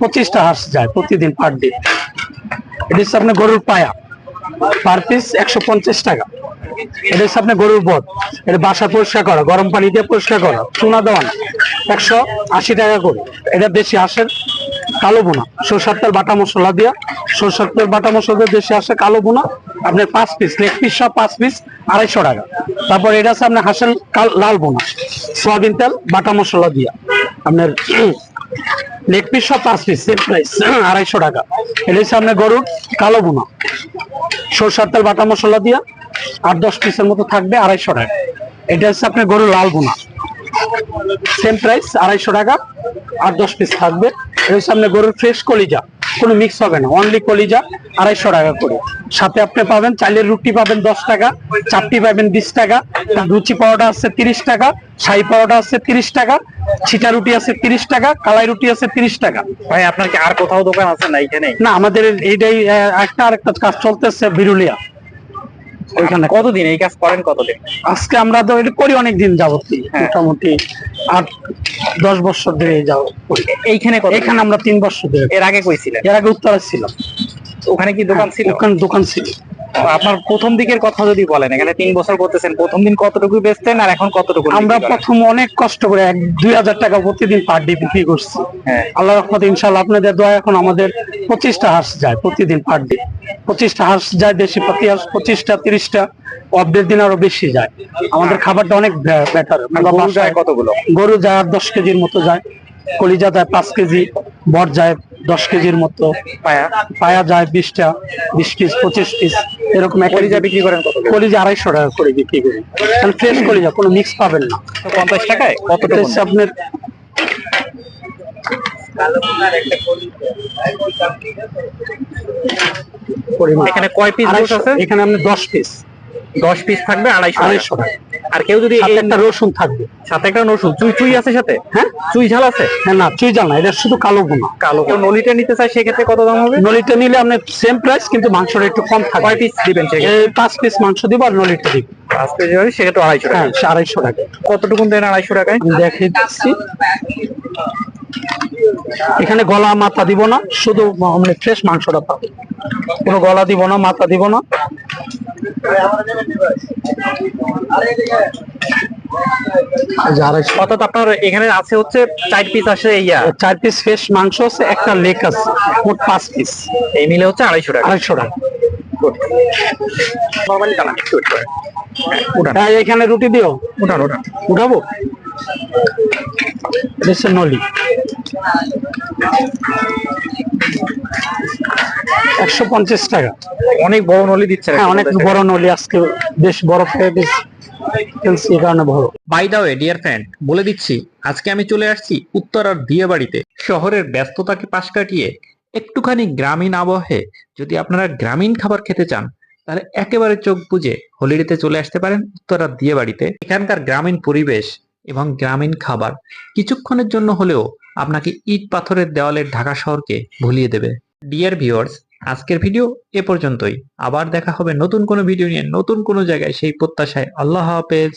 পঁচিশটা হাঁস যায় প্রতিদিন পার ডে এটা হচ্ছে আপনার গরুর পায়া। পার পিস একশো পঞ্চাশ টাকা। এটা হচ্ছে আপনার গরুর বধ এটা বাসা পরিষ্কার করা, গরম পানি দিয়ে পরিষ্কার করা, চুনা দেওয়ান। একশো আশি টাকা করে। এটা দেশি হাঁসের কালো বোনা। সরষার তেল, বাটা মশলা দিয়া। সরষার তেল, বাটা মশলা দিয়ে দেশি হাঁসের কালো বোনা। আপনার পাঁচ পিস লেগ পিস সব পাঁচ পিস আড়াইশো টাকা। তারপর এটা আছে আপনার হাঁসের লাল বোনা। সয়াবিন তেল, বাটা মশলা দিয়া। আপনার লেগ পিস সব পাঁচ পিস সেম প্রাইস আড়াইশো টাকা। এটা হচ্ছে আপনার গরুর কালো বোনা। সরষার তেল, বাটা মশলা দিয়া আট দশ পিসের মতো থাকবে আড়াইশো টাকা। এটা হচ্ছে আপনার গরুর লাল বোনা। সেম প্রাইস আড়াইশো টাকা আর দশ পিস থাকবে। এটা হচ্ছে আপনার গরুর ফ্রেশ কলিজা। কোনো মিক্স হবে না অনলি কলিজা, আড়াইশো টাকা করে। সাথে আপনি পাবেন, চালের রুটি পাবেন দশ টাকা চাপটি পাবেন বিশ টাকা লুচি পাওয়াটা আছে তিরিশ টাকা, শাহি পাওয়াটা আছে তিরিশ টাকা ছিটা রুটি আছে তিরিশ টাকা কালাই রুটি আছে তিরিশ টাকা। ভাই আপনার কি আর কোথাও দোকান আছে না এখানে না আমাদের এইটাই আহ, একটা কাজ চলতেছে বিরুলিয়া। ওইখানে। কতদিন এই কাজ করেন কতদিন? আজকে আমরা তো এটা করি অনেক দিন যাবত হ্যাঁ। মোটামুটি আট দশ বছর ধরে যাও করি। এইখানে এখানে আমরা তিন বছর ধরে এর আগে কইছিলেন? এর আগে উত্তরা ছিলাম। ওখানে কি দোকান ছিল? ওখানে দোকান ছিল। আপনার প্রথম দিকের কথা যদি বলেন এখানে তিন বছর করতেছেন প্রথম দিন কতটুকু বেচতেন আর এখন কতটুকু আমরা প্রথম অনেক কষ্ট করে এক দুই হাজার টাকা প্রতিদিন পার ডে বিক্রি করছি। হ্যাঁ। আল্লাহ রহমত ইনশাল্লাহ আপনাদের দয়া এখন আমাদের পঁচিশটা হাঁস যায় প্রতিদিন পার ডে পঁচিশটা হাঁস যায় দেশি পাতি হাঁস পঁচিশটা তিরিশটা অফডের দিন আরও বেশি যায়। আমাদের খাবারটা অনেক বেটার যায় কতগুলো? গরু যায় আর দশ কেজির মতো যায় কলিজা যায় পাঁচ কেজি বট যায় দশ কেজির মতো পায়া। পায়া যায় বিশটা বিশ পিস পঁচিশ পিস এরকম কলিজা বিক্রি করেন করে? কলিজা আড়াইশো টাকা করে বিক্রি করি। কারণ ফ্রেশ কলিজা কোনো মিক্স পাবেন না। পঞ্চাশ টাকায় কত হচ্ছে আপনার এখানে কয় পিস আছে? এখানে আপনি দশ পিস দশ পিস থাকবে আড়াইশো আড়াইশো টাকা। আর কেউ যদি এই- একটা রসুন থাকবে। সাথে একটা রসুন। চুই চুই আছে সাথে? হ্যাঁ। চুই ঝাল আছে? হ্যাঁ না চুই ঝাল না এটা শুধু কালো বোনা কালো কেউ নলিটা নিতে চায় সেক্ষেত্রে কত দাম হবে? নলিটা নিলে আপনি সেম প্রাইস কিন্তু মাংসটা একটু কম থাকবে। কয় পিস দিবেন পাঁচ পিস মাংস দিব আর নলিটা দিব। পাঁচ পিস হবে সেক্ষেত্রে আড়াইশো টাকা। হ্যাঁ আড়াইশো টাকা। কতটুকু দেন আড়াইশো টাকায়? দেখে দেখিয়ে দিচ্ছি। এখানে গলা মাথা দিব না শুধু মানে ফ্রেশ মাংসটা পাবে। কোনো গলা দিব না মাথা দিব না। অর্থাৎ আপনার এখানে আছে হচ্ছে চার পিস আসে ইয়া। চার পিস ফ্রেশ মাংস আছে একটা লেক আছে মোট পাঁচ পিস এই মিলে হচ্ছে আড়াইশো টাকা। আড়াইশো টাকা। নর্মালি টানা। হ্যাঁ, এখানে রুটি দিও। উঠান উঠান। উঠাবো? নলি। একশো পঞ্চাশ টাকা। অনেক বড় নলি দিচ্ছে হ্যাঁ অনেক বড় নলি আজকে বেশ বড় বেশ ফেলছি এই কারণে বড়। By the way dear friend বলে দিচ্ছি আজকে আমি চলে আসছি উত্তরার বিয়ে বাড়িতে শহরের ব্যস্ততাকে পাশ কাটিয়ে একটুখানি গ্রামীণ আবহে যদি আপনারা গ্রামীণ খাবার খেতে চান তাহলে একেবারে চোখ বুজে হলিডেতে চলে আসতে পারেন উত্তরার দিয়ে বাড়িতে এখানকার গ্রামীণ পরিবেশ এবং গ্রামীণ খাবার কিছুক্ষণের জন্য হলেও আপনাকে ইট পাথরের দেওয়ালের ঢাকা শহরকে ভুলিয়ে দেবে। ডিয়ার ভিউয়ার্স আজকের ভিডিও এ পর্যন্তই। আবার দেখা হবে নতুন কোনো ভিডিও নিয়ে, নতুন কোনো জায়গায় সেই প্রত্যাশায়। আল্লাহ হাফেজ।